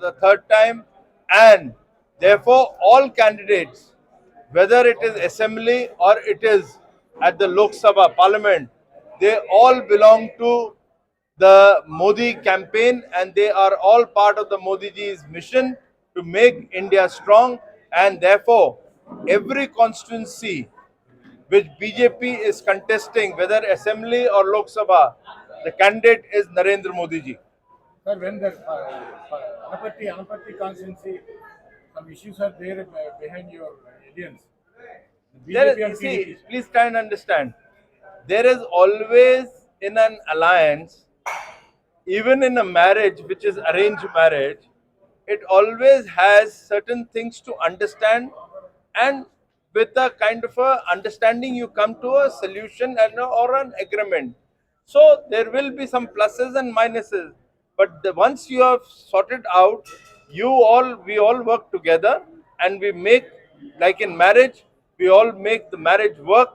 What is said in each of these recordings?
the third time, and therefore all candidates, whether it is assembly or it is at the Lok Sabha Parliament, they all belong to the Modi campaign and they are all part of the Modi ji's mission to make India strong and therefore every constituency which BJP is contesting, whether assembly or Lok Sabha, the candidate is Narendra Modi ji. Sir, when the uh, uh, Anapati, Anapati constituency, some issues are there behind your alliance. The There BJP is, and you see, please try and understand. There is always in an alliance, even in a marriage which is arranged marriage, it always has certain things to understand, and with a kind of a understanding, you come to a solution and or an agreement. So there will be some pluses and minuses, but the, once you have sorted out, you all we all work together and we make like in marriage, we all make the marriage work,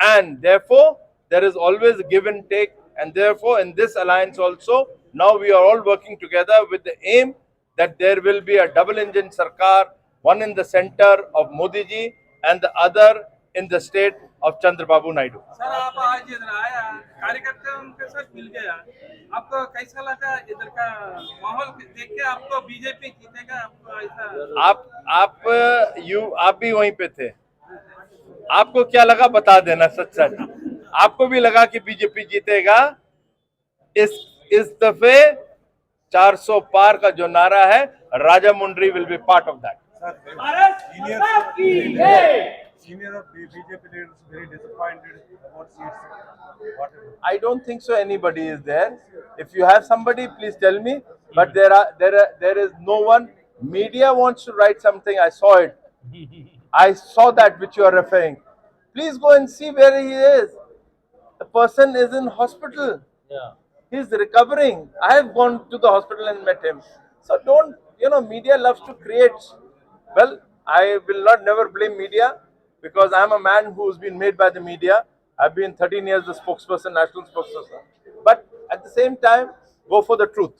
and therefore there is always a give and take, and therefore in this alliance also now we are all working together with the aim that there will be a double engine sarkar, one in the center of Modi ji and the other in the state of Chandrababu Naidu. Sir आप आज इधर आया कार्यकर्ताओं के साथ मिल गया आपको कैसा लगा इधर का माहौल देख के आपको बीजेपी जीतेगा आपको ऐसा आप आप यू आप भी वहीं पे थे आपको क्या लगा बता देना सच सच आपको भी लगा कि बीजेपी जीतेगा इस इस दफे 400 पार का जो नारा है राजा मुंडरी will be part of that Senior, senior of BJP leaders very disappointed about seats. Whatever. I don't think so. Anybody is there. If you have somebody, please tell me. But there are there are there is no one. Media wants to write something. I saw it. I saw that which you are referring. Please go and see where he is. The person is in hospital. Yeah. He's recovering. I have gone to the hospital and met him. So don't you know? Media loves to create. Well, I will not never blame media because I'm a man who's been made by the media. I've been 13 years the spokesperson, national spokesperson. But at the same time, go for the truth.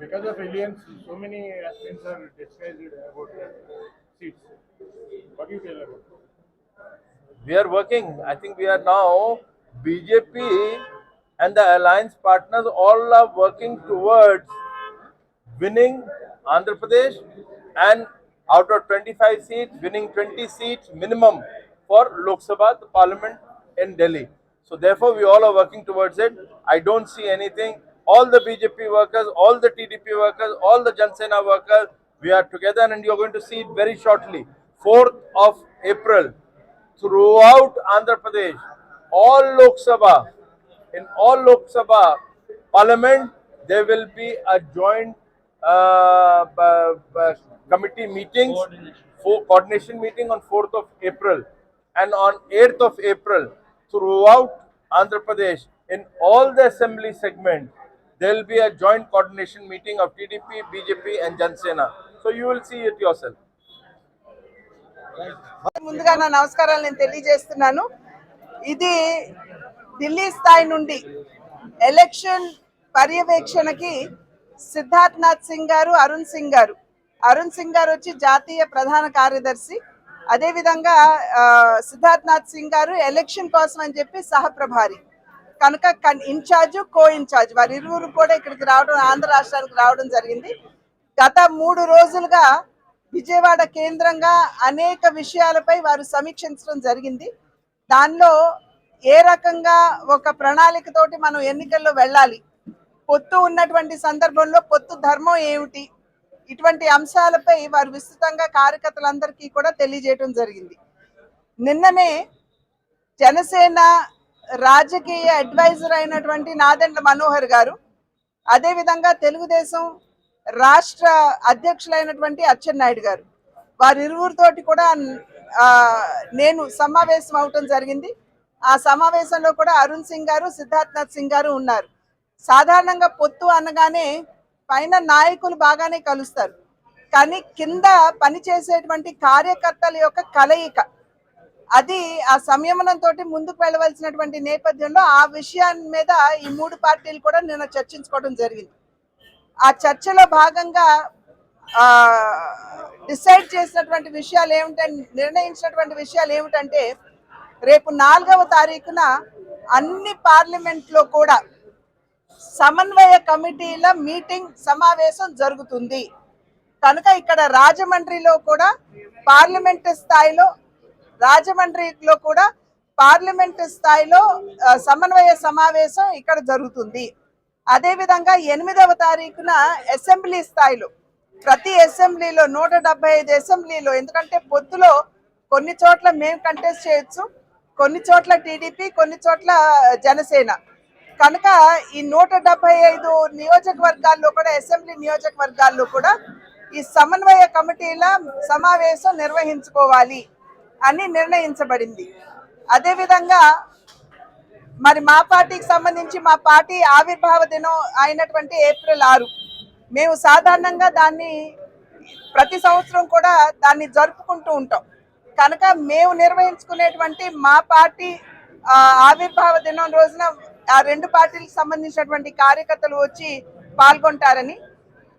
Because of alliance, so many aspirants are disguised about seats. What do you tell about? We are working. I think we are now BJP and the alliance partners all are working towards winning Andhra Pradesh and out of 25 seats, winning 20 seats minimum for Lok Sabha, the parliament in Delhi. So therefore, we all are working towards it. I don't see anything. All the BJP workers, all the TDP workers, all the Jan Sena workers, we are together and you're going to see it very shortly. 4th of April, throughout Andhra Pradesh, all Lok Sabha, in all Lok Sabha Parliament, there will be a joint committee meetings, for coordination meeting on 4th of April, and on 8th of April, throughout Andhra Pradesh, in all the assembly segment, there will be a joint coordination meeting of TDP, BJP, and Jan Sena. So you will see it yourself. ముందుగా నా నమస్కారాలు నేను తెలియజేస్తున్నాను ఇది ఢిల్లీ స్థాయి నుండి election పర్యవేక్షణకి సిద్ధార్థ్ నాథ్ సింగ్ గారు అరుణ్ సింగ్ గారు. అరుణ్ సింగ్ గారు వచ్చి జాతీయ ప్రధాన కార్యదర్శి. అదేవిధంగా ఆ, సిద్ధార్థ్ నాథ్ సింగ్ గారు ఎలక్షన్ కోసం అని చెప్పి సహప్రభారి కనుక కన్- ఇన్ఛార్జ్ కో ఇన్ఛార్జ్ వారి ఇరువురు కూడా ఇక్కడికి రావడం ఆంధ్ర రాష్ట్రానికి రావడం జరిగింది. గత మూడు రోజులుగా విజయవాడ కేంద్రంగా అనేక విషయాలపై వారు సమీక్షించడం జరిగింది. దానిలో ఏ రకంగా ఒక ప్రణాళికతోటి మనం ఎన్నికల్లో వెళ్ళాలి పొత్తు ఉన్నటువంటి సందర్భంలో పొత్తు ధర్మం ఏమిటి? ఇటువంటి అంశాలపై వారు విస్తృతంగా కార్యకర్తలందరికీ కూడా తెలియజేయడం జరిగింది. నిన్ననే జనసేన రాజకీయ అడ్వైజర్ అయినటువంటి నాదెండ్ల మనోహర్ గారు అదేవిధంగా తెలుగుదేశం రాష్ట్ర అధ్యక్షులైనటువంటి అచ్చెన్నాయుడు గారు వారిరువురితోటి కూడా నేను సమావేశం అవటం జరిగింది. ఆ సమావేశంలో కూడా అరుణ్ సింగ్ గారు సిద్ధార్థ్ నాథ్ సింగ్ గారు ఉన్నారు. సాధారణంగా పొత్తు అనగానే పైన నాయకులు బాగానే కలుస్తారు. కానీ కింద పనిచేసేటువంటి కార్యకర్తల యొక్క కలయిక. అది ఆ సంయమనంతో ముందుకు వెళ్ళవలసినటువంటి నేపథ్యంలో ఆ విషయాన్ని మీద ఈ మూడు పార్టీలు కూడా నిన్న చర్చించుకోవడం జరిగింది. ఆ చర్చలో భాగంగా డిసైడ్ చేసినటువంటి విషయాలు ఏమిటంటే నిర్ణయించినటువంటి విషయాలు ఏమిటంటే రేపు నాలుగవ తారీఖున అన్ని పార్లమెంట్లో కూడా సమన్వయ కమిటీల మీటింగ్ సమావేశం జరుగుతుంది. కనుక ఇక్కడ రాజమండ్రిలో కూడా పార్లమెంట్ స్థాయిలో రాజమండ్రిలో కూడా పార్లమెంట్ స్థాయిలో సమన్వయ సమావేశం ఇక్కడ జరుగుతుంది. అదేవిధంగా ఎనిమిదవ తారీఖున అసెంబ్లీ స్థాయిలో ప్రతి అసెంబ్లీలో నూట డెబ్బై ఐదు అసెంబ్లీలో ఎందుకంటే పొత్తులో కొన్ని చోట్ల మేము కంటెస్ట్ చేయొచ్చు కొన్ని చోట్ల టీడీపీ కొన్ని చోట్ల జనసేన. కనుక ఈ నూట డెబ్బై ఐదు నియోజకవర్గాల్లో కూడా అసెంబ్లీ నియోజకవర్గాల్లో కూడా ఈ సమన్వయ కమిటీల సమావేశం నిర్వహించుకోవాలి అని నిర్ణయించబడింది. అదేవిధంగా మరి మా పార్టీకి సంబంధించి మా పార్టీ ఆవిర్భావ దినం అయినటువంటి ఏప్రిల్ ఆరు. మేము సాధారణంగా దాన్ని ప్రతి సంవత్సరం కూడా దాన్ని జరుపుకుంటూ ఉంటాం. కనుక మేము నిర్వహించుకునేటువంటి మా పార్టీ ఆవిర్భావ దినం రోజున ఆ రెండు పార్టీలకు సంబంధించినటువంటి కార్యకర్తలు వచ్చి పాల్గొంటారని.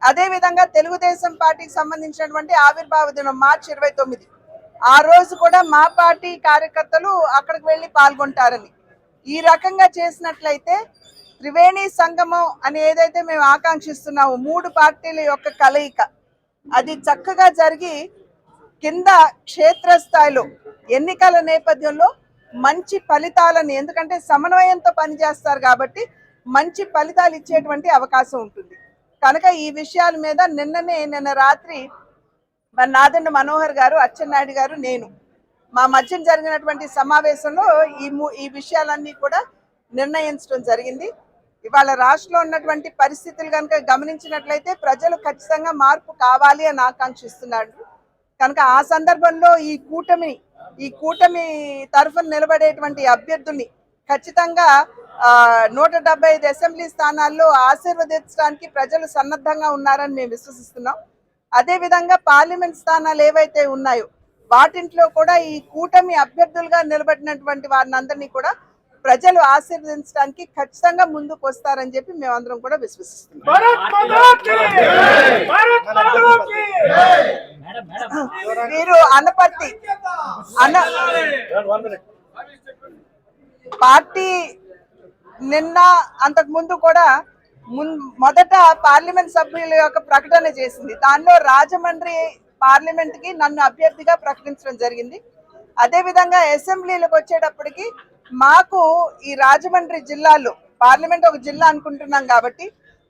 అదేవిధంగా తెలుగుదేశం పార్టీకి సంబంధించినటువంటి ఆవిర్భావ దినం మార్చి ఇరవై తొమ్మిది. ఆ రోజు కూడా మా పార్టీ కార్యకర్తలు అక్కడికి వెళ్ళి పాల్గొంటారని. ఈ రకంగా చేసినట్లయితే త్రివేణి సంగమం అని ఏదైతే మేము ఆకాంక్షిస్తున్నామో మూడు పార్టీల యొక్క కలయిక అది చక్కగా జరిగి కింద క్షేత్రస్థాయిలో ఎన్నికల నేపథ్యంలో మంచి ఫలితాలని ఎందుకంటే సమన్వయంతో పనిచేస్తారు కాబట్టి మంచి ఫలితాలు ఇచ్చేటువంటి అవకాశం ఉంటుంది. కనుక ఈ విషయాల మీద నిన్ననే నిన్న రాత్రి మరి నాదండ మనోహర్ గారు అచ్చెన్నాయుడు గారు నేను మా మధ్యన జరిగినటువంటి సమావేశంలో ఈ ఈ విషయాలన్నీ కూడా నిర్ణయించడం జరిగింది. ఇవాళ రాష్ట్రంలో ఉన్నటువంటి పరిస్థితులు కనుక గమనించినట్లయితే ప్రజలు ఖచ్చితంగా మార్పు కావాలి అని ఆకాంక్షిస్తున్నాడు కనుక ఆ సందర్భంలో ఈ కూటమి ఈ కూటమి తరఫున నిలబడేటువంటి అభ్యర్థుల్ని ఖచ్చితంగా ఆ, నూట డెబ్బై ఐదు అసెంబ్లీ స్థానాల్లో ఆశీర్వదించడానికి ప్రజలు సన్నద్ధంగా ఉన్నారని మేము విశ్వసిస్తున్నాం. అదే విధంగా పార్లమెంట్ స్థానాలు ఏవైతే ఉన్నాయో వాటింట్లో కూడా ఈ కూటమి అభ్యర్థులుగా నిలబడినటువంటి వారిని అందరినీ కూడా ప్రజలు ఆశీర్వదించడానికి ఖచ్చితంగా ముందుకు వస్తారని చెప్పి మేమందరం కూడా విశ్వసిస్తున్నాం. మీరు అనపర్తి అన పార్టీ నిన్న అంతకు ముందు కూడా మున్- మొదట పార్లమెంట్ సభ్యుల యొక్క ప్రకటన చేసింది. దానిలో రాజమండ్రి పార్లమెంట్కి నన్ను అభ్యర్థిగా ప్రకటించడం జరిగింది. అదే విధంగా అసెంబ్లీలకు వచ్చేటప్పటికి మాకు ఈ రాజమండ్రి జిల్లాలో పార్లమెంట్ ఒక జిల్లా అనుకుంటున్నాం కాబట్టి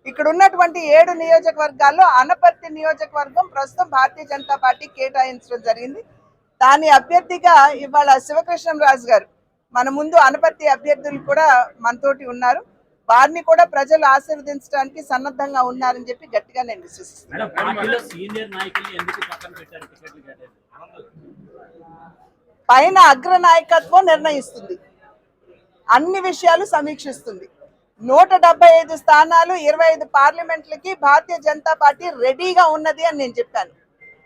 ఇక్కడ ఉన్నటువంటి ఏడు నియోజకవర్గాల్లో అనపర్తి నియోజకవర్గం ప్రస్తుతం భారతీయ జనతా పార్టీ కేటాయించడం జరిగింది. దాని అభ్యర్థిగా ఇవాళ శివకృష్ణరాజు గారు మన ముందు అనపర్తి అభ్యర్థులు కూడా మనతోటి ఉన్నారు. వారిని కూడా ప్రజలు ఆశీర్వదించడానికి సన్నద్ధంగా ఉన్నారని చెప్పి గట్టిగా నేను విశ్వసిస్తున్నాను. పైన అగ్ర నాయకత్వం నిర్ణయిస్తుంది. అన్ని విషయాలు సమీక్షిస్తుంది. నూట డెబ్బై ఐదు స్థానాలు ఇరవై ఐదు పార్లమెంట్లకి భారతీయ జనతా పార్టీ రెడీగా ఉన్నది అని నేను చెప్పాను.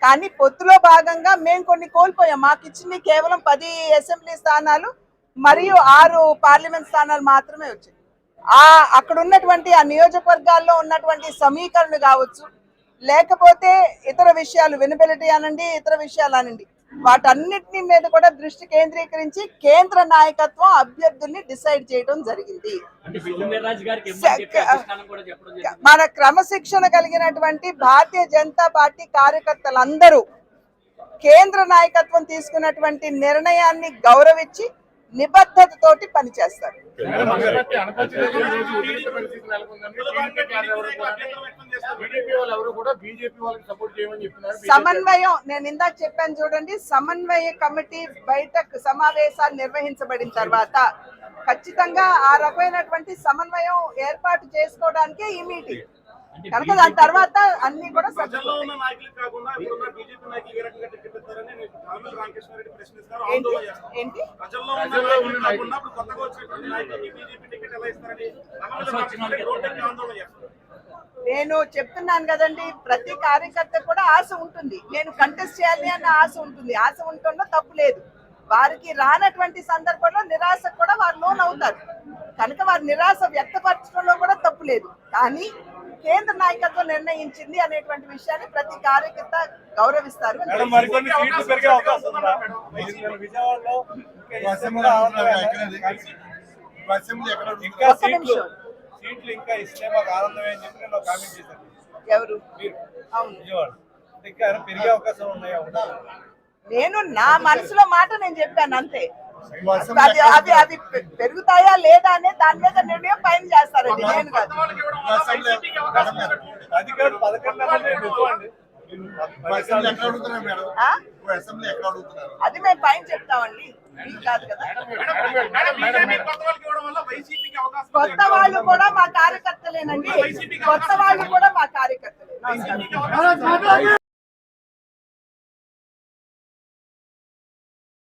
కానీ పొత్తులో భాగంగా మేము కొన్ని కోల్పోయాం. మాకు ఇచ్చింది కేవలం పది అసెంబ్లీ స్థానాలు మరియు ఆరు పార్లమెంట్ స్థానాలు మాత్రమే వచ్చాయి. ఆ అక్కడ ఉన్నటువంటి ఆ నియోజకవర్గాల్లో ఉన్నటువంటి సమీకరణ కావచ్చు లేకపోతే ఇతర విషయాలు వినబిలిటీ అనండి ఇతర విషయాలు అనండి. వాటన్నిటిని మీద కూడా దృష్టి కేంద్రీకరించి కేంద్ర నాయకత్వం అభ్యర్థుల్ని డిసైడ్ చేయడం జరిగింది. మన క్రమశిక్షణ కలిగినటువంటి భారతీయ జనతా పార్టీ కార్యకర్తలందరూ కేంద్ర నాయకత్వం తీసుకున్నటువంటి నిర్ణయాన్ని గౌరవించి నిబద్ధతతోటి పనిచేస్తారు సమన్వయం నేను ఇందాక చెప్పాను చూడండి సమన్వయ కమిటీ బయట సమావేశాలు నిర్వహించబడిన తర్వాత ఖచ్చితంగా ఆ రకమైనటువంటి సమన్వయం ఏర్పాటు చేసుకోవడానికి ఈ మీటింగ్. కనుక దాని తర్వాత అన్ని కూడా రామకృష్ణారెడ్డి ప్రశ్నిస్తారు ఏంటి? ఆందోళన చేస్తారు. ఏంటి? ప్రజల్లో ఉన్న ప్రజల్లో ఉన్న నాయకులు నాయకులు. కాకుండా ఇప్పుడు కొత్తగా వచ్చినటువంటి నాయకులకి బీజేపీ టికెట్ ఎలా ఇస్తారని కామల్ రామకృష్ణారెడ్డి రోడ్డు ఆందోళన చేస్తారు. నేను చెప్తున్నాను కదండి ప్రతి కార్యకర్త కూడా ఆశ ఉంటుంది. నేను కంటెస్ట్ చేయాలి అన్న ఆశ ఉంటుంది. ఆశ ఉంటుందో తప్పు లేదు. వారికి రానటువంటి సందర్భంలో నిరాశ కూడా వారు లోన్ అవుతారు కనుక వారి నిరాశ వ్యక్తపరచడంలో కూడా తప్పు లేదు. కానీ కేంద్ర నాయకత్వం నిర్ణయించింది అనేటువంటి విషయాన్ని ప్రతి కార్యకర్త గౌరవిస్తారు. ఎవరు? నేను నా మనసులో మాట నేను చెప్పాను అంతే. అది అవి అవి పెరుగుతాయా లేదా అనే దాని మీద నిర్ణయం పైన చేస్తారండి. నేను కాదు. అది మేము పైన చెప్తామండి. మీకు కాదు కదా. కొత్త వాళ్ళు కూడా మా కార్యకర్తలేనండి. కొత్త వాళ్ళు కూడా మా కార్యకర్తలే.